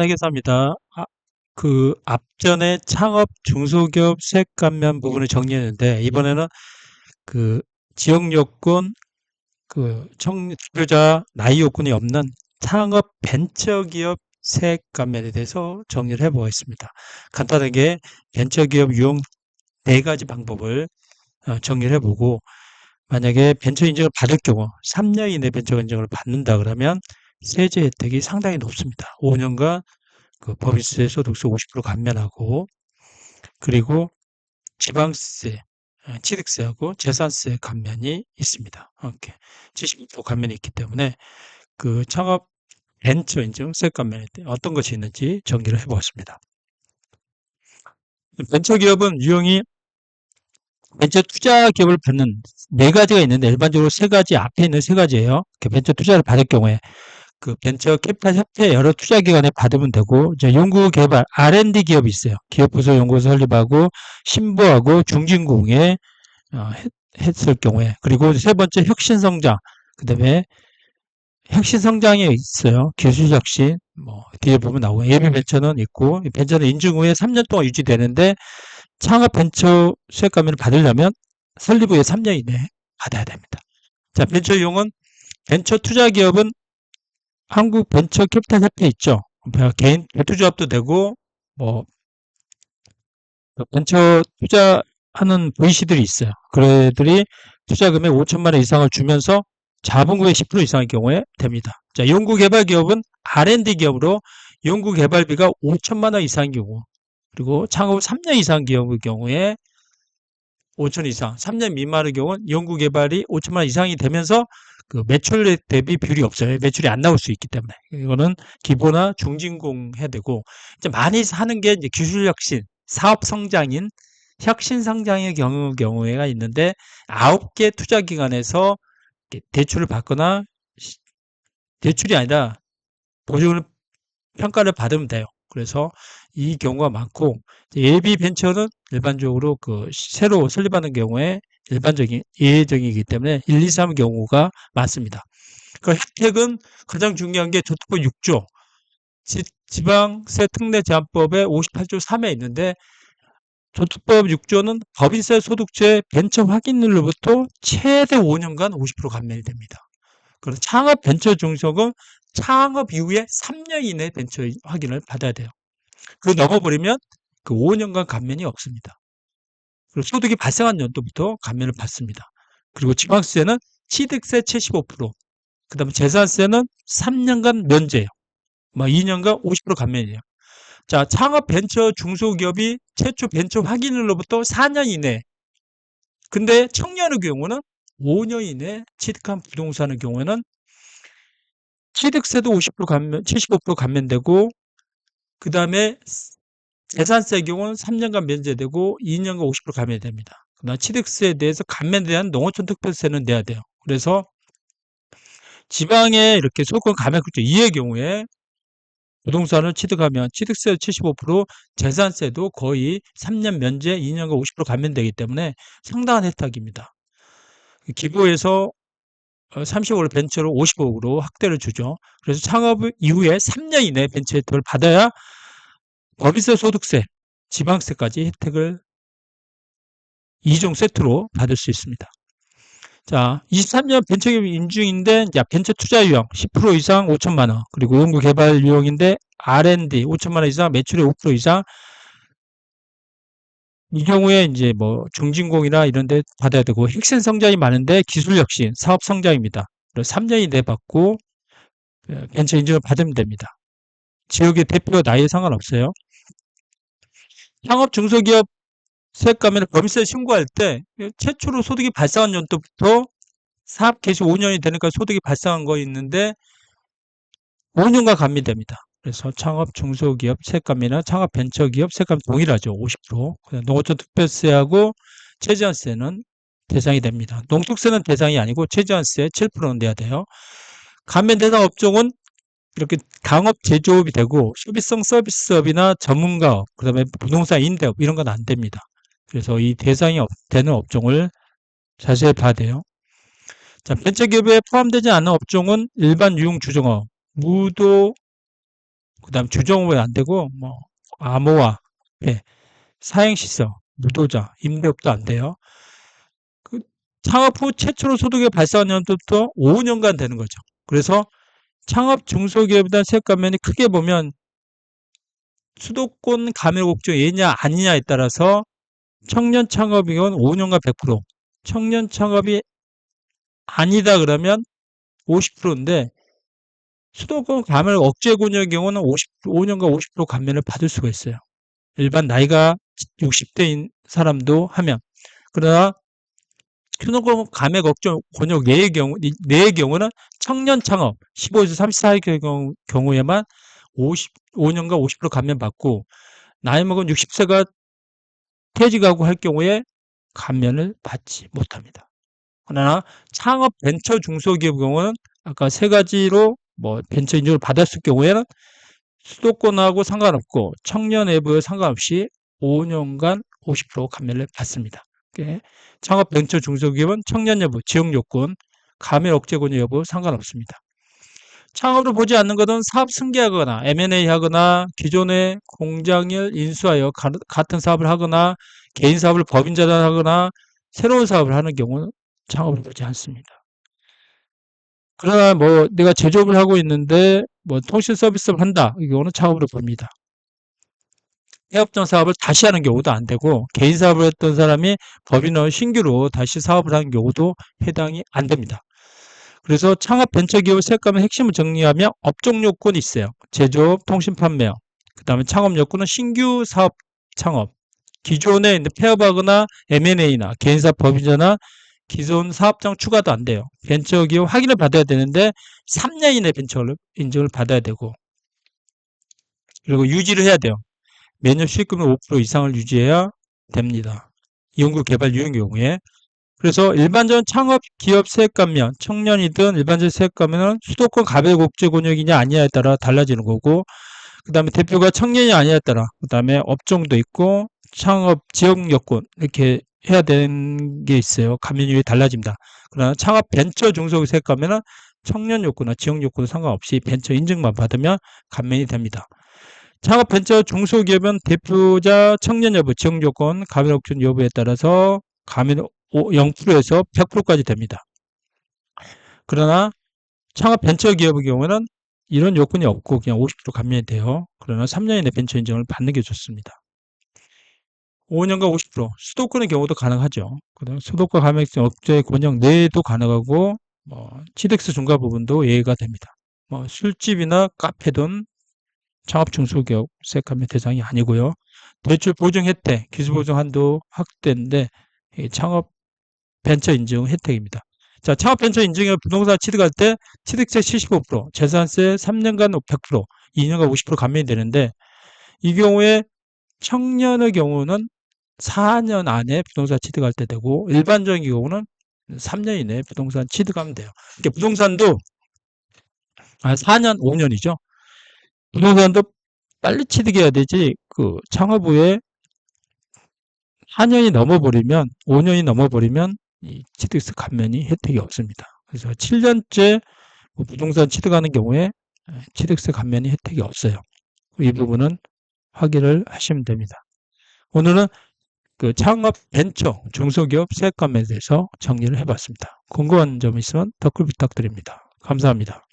회계사입니다. 아, 그 앞전에 창업 중소기업 세액 감면 부분을 정리했는데 이번에는 그 지역 요건 그 청주자 나이 요건이 없는 창업 벤처기업 세액 감면에 대해서 정리를 해보겠습니다. 간단하게 벤처기업 유형 네 가지 방법을 어, 정리를 해보고 만약에 벤처 인증을 받을 경우 3년 이내 벤처 인증을 받는다 그러면 세제 혜택이 상당히 높습니다. 5년간 그 법인세 소득세 50% 감면하고 그리고 지방세, 어, 취득세하고 재산세 감면이 있습니다. 이렇게 70% 감면이 있기 때문에 그 창업 벤처 인증 세 감면에 어떤 것이 있는지 정리를 해보았습니다. 벤처 기업은 유형이 벤처 투자 기업을 받는 네 가지가 있는데 일반적으로 세 가지 앞에 있는 세 가지예요. 벤처 투자를 받을 경우에 그 벤처 캐피탈 협회 여러 투자 기관에 받으면 되고 이제 연구 개발 R&D 기업이 있어요. 기업 부서 연구소 설립하고 신보하고 중진공에 어, 했, 을 경우에 그리고 세 번째 혁신 성장 그다음에 혁신 성장이 있어요. 기술 혁신 뭐 뒤에 보면 나오고 예비 벤처는 있고 벤처는 인증 후에 3년 동안 유지되는데 창업 벤처 수익 감면을 받으려면 설립 후에 3년 이내에 받아야 됩니다. 자, 벤처 이용은 벤처 투자 기업은 한국 벤처 캐피탈 협회 있죠. 개인 대투조합도 되고 뭐 벤처 투자하는 VC들이 있어요. 그들이 투자금액 5천만 원 이상을 주면서 자본금의 10% 이상의 경우에 됩니다. 자, 연구개발 기업은 R&D 기업으로 연구개발비가 5천만 원 이상의 경우 그리고 창업 3년 이상 기업의 경우에 5천 이상, 3년 미만의 경우는 연구개발이 5천만 원 이상이 되면서 그 매출 대비 비율이 없어요. 매출이 안 나올 수 있기 때문에. 이거는 기본화 중진공 해야 되고, 이제 많이 하는 게 이제 기술 혁신, 사업 성장인 혁신 성장의 경우, 경우가 있는데, 아홉 개 투자 기관에서 대출을 받거나, 대출이 아니라 보증을 평가를 받으면 돼요. 그래서 이 경우가 많고, 예비 벤처는 일반적으로 그 새로 설립하는 경우에 일반적인 예외적이기 때문에 1, 2, 3 경우가 많습니다. 그 혜택은 가장 중요한 게 조특법 6조 지방세 특례 제한법의 58조 3에 있는데 조특법 6조는 법인세 소득세 벤처 확인률로부터 최대 5년간 50% 감면이 됩니다. 그리고 창업 벤처 중소은 창업 이후에 3년 이내 벤처 확인을 받아야 돼요. 그 넘어버리면 그 5년간 감면이 없습니다. 그리고 소득이 발생한 연도부터 감면을 받습니다. 그리고 지방세는 취득세 75%, 그 다음에 재산세는 3년간 면제예요. 뭐 2년간 50% 감면이에요. 자, 창업 벤처 중소기업이 최초 벤처 확인으로부터 4년 이내. 근데 청년의 경우는 5년 이내 취득한 부동산의 경우에는 취득세도 50% 감면, 75% 감면되고, 그 다음에 재산세 경우는 3년간 면제되고 2년간 50% 감면됩니다. 그러나 취득세에 대해서 감면에 대한 농어촌 특별세는 내야 돼요. 그래서 지방에 이렇게 소득권 감면 그렇죠. 이의 경우에 부동산을 취득하면 취득세 75%, 재산세도 거의 3년 면제, 2년간 50% 감면되기 때문에 상당한 혜택입니다. 기부에서 30억을 벤처로 50억으로 확대를 주죠. 그래서 창업 이후에 3년 이내 벤처 혜택을 받아야 법인세 소득세, 지방세까지 혜택을 2종 세트로 받을 수 있습니다. 자, 23년 벤처기업 인중인데 벤처 투자 유형 10% 이상 5천만 원, 그리고 연구 개발 유형인데 R&D 5천만 원 이상, 매출의 5% 이상. 이 경우에 이제 뭐 중진공이나 이런 데 받아야 되고 혁신 성장이 많은데 기술 혁신, 사업 성장입니다. 3년 이 내 받고 벤처 인증을 받으면 됩니다. 지역의 대표 나이에 상관없어요. 창업 중소기업 세액감면을 법인세 신고할 때 최초로 소득이 발생한 연도부터 사업 개시 5년이 되니까 소득이 발생한 거 있는데 5년간 감면됩니다. 그래서 창업 중소기업 세액감이나 창업 벤처기업 세액감 동일하죠. 50%. 농어촌 특별세하고 최저한세는 대상이 됩니다. 농특세는 대상이 아니고 최저한세 7%는 내야 돼요. 감면 대상 업종은 이렇게 강업 제조업이 되고 소비성 서비스업이나 전문가업, 그 다음에 부동산 임대업 이런 건 안 됩니다. 그래서 이 대상이 되는 업종을 자세히 봐야 돼요. 자, 벤처기업에 포함되지 않은 업종은 일반 유흥 주정업, 무도 그 다음 주정부에 안 되고, 뭐, 암호화, 예, 사행시설, 무도자, 임대업도 안 돼요. 그 창업 후 최초로 소득이 발생한 년도부터 5년간 되는 거죠. 그래서 창업 중소기업에 대한 세액 감면이 크게 보면 수도권 감액옥조 예냐 아니냐에 따라서 청년 경우는 5년간 100%, 청년 창업이 아니다 그러면 50%인데 수도권 감액 억제 권역의 경우는 50, 5년간 50% 감면을 받을 수가 있어요. 일반 나이가 60대인 사람도 하면 그러나 수도권 감액 억제 권역 내의 경우 내의 경우는 청년 창업 15에서 34의 경우, 경우에만 50 5년간 50% 감면 받고 나이 먹은 60세가 퇴직하고 할 경우에 감면을 받지 못합니다. 그러나 창업 벤처 중소기업 경우는 아까 세 가지로 뭐 벤처 인증을 받았을 경우에는 수도권하고 상관없고 청년 외부에 상관없이 5년간 50% 감면을 받습니다. 창업 벤처 중소기업은 청년 여부, 지역 요건, 감면 억제권 여부 상관없습니다. 창업으로 보지 않는 것은 사업 승계하거나 M&A 하거나 기존의 공장을 인수하여 같은 사업을 하거나 개인 사업을 법인 자산하거나 새로운 사업을 하는 경우는 창업을 보지 않습니다. 그러나 뭐 내가 제조업을 하고 있는데 뭐 통신 서비스를 한다 이 경우는 창업으로 봅니다. 해업전 사업을 다시 하는 경우도 안 되고 개인 사업을 했던 사람이 법인을 신규로 다시 사업을 하는 경우도 해당이 안 됩니다. 그래서 창업 벤처기업 세감의 핵심을 정리하면 업종 요건이 있어요. 제조업, 통신 판매업. 그 다음에 창업 요건은 신규 사업 창업. 기존에 폐업하거나 M&A나 개인사업 법인자나 기존 사업장 추가도 안 돼요. 벤처기업 확인을 받아야 되는데 3년 이내 벤처 인증을 받아야 되고 그리고 유지를 해야 돼요. 매년 수익금의 5% 이상을 유지해야 됩니다. 연구 개발 유형 경우에 그래서 일반적인 창업 기업 세액 감면, 청년이든 일반적 세액 감면은 수도권 가백 옥제 권역이냐 아니냐에 따라 달라지는 거고 그 다음에 대표가 청년이 아니냐에 따라 그 다음에 업종도 있고 창업 지역 여건 이렇게 해야 되는 게 있어요. 감면율이 달라집니다. 그러나 창업 벤처 중소기업 세액 감면은 청년 요건이나 지역 요건 상관없이 벤처 인증만 받으면 감면이 됩니다. 창업 벤처 중소기업은 대표자 청년 여부, 지역 요건, 가면 옥션 여부에 따라서 가면 0%에서 100%까지 됩니다. 그러나 창업 벤처 기업의 경우는 이런 요건이 없고 그냥 50% 감면이 돼요. 그러나 3년 이내 벤처 인증을 받는 게 좋습니다. 5년간 50% 수도권의 경우도 가능하죠. 그다음 수도권 감액증 억제 권역 내에도 가능하고 뭐 치덱스 중과 부분도 예외가 됩니다. 뭐 술집이나 카페든 창업 중소기업 세액감면 대상이 아니고요. 대출 보증 혜택, 기술 보증 한도 확대인데 창업 벤처 인증 혜택입니다. 자, 창업 벤처 인증에 부동산 취득할 때 취득세 75%, 재산세 3년간 100%, 2년간 50% 감면이 되는데 이 경우에 청년의 경우는 4년 안에 부동산 취득할 때 되고 일반적인 경우는 3년 이내에 부동산 취득하면 돼요. 그러니까 부동산도 아, 4년, 5년이죠. 부동산도 빨리 취득해야 되지 그 창업 후에 4년이 넘어버리면 5년이 넘어버리면 이 취득세 감면이 혜택이 없습니다. 그래서 7년째 뭐 부동산 취득하는 경우에 취득세 감면이 혜택이 없어요. 이 부분은 확인을 하시면 됩니다. 오늘은 그 창업 벤처 중소기업 세액감에 대해서 정리를 해봤습니다. 궁금한 점 있으면 댓글 부탁드립니다. 감사합니다.